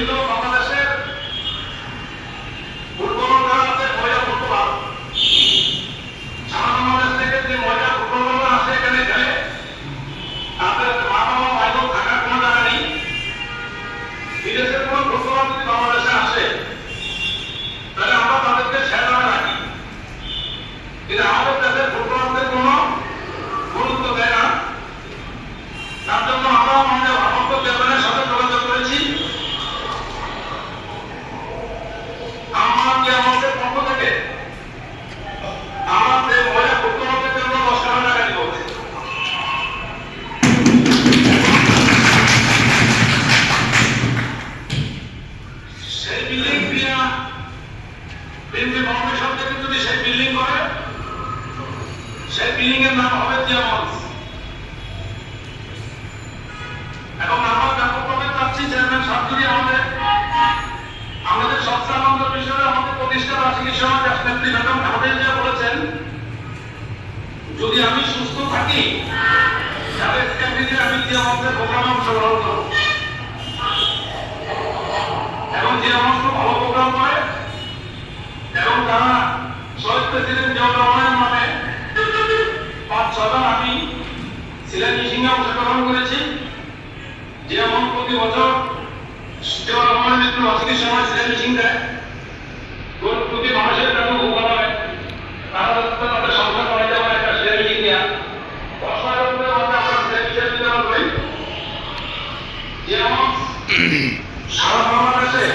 Siendo BNP foundation থেকে যদি সেই বিল্ডিং করে, সেই বিল্ডিং এর নাম হবে জিয়ামল এবং আমার ব্যাপকভাবে চাচ্ছি চেয়ারম্যান সাহেবগুলি আমাদের আমাদের সচ্চানন্দ বিষয়ে আমাদের প্রতিষ্ঠা বার্ষিকী সহ নেত্রী ম্যাডাম খালেদা বলেছেন, যদি আমি সুস্থ থাকি জেলা মিটিং এ অংশগ্রহণ করেছি। যেমন প্রতি বছর দেওয়া রহমান মিত্র প্রতি মানুষের জন্য হয়, তারা তাদের সংখ্যা করা যাওয়া একটা জেলা মিটিং দেওয়া যেমন সারা বাংলাদেশে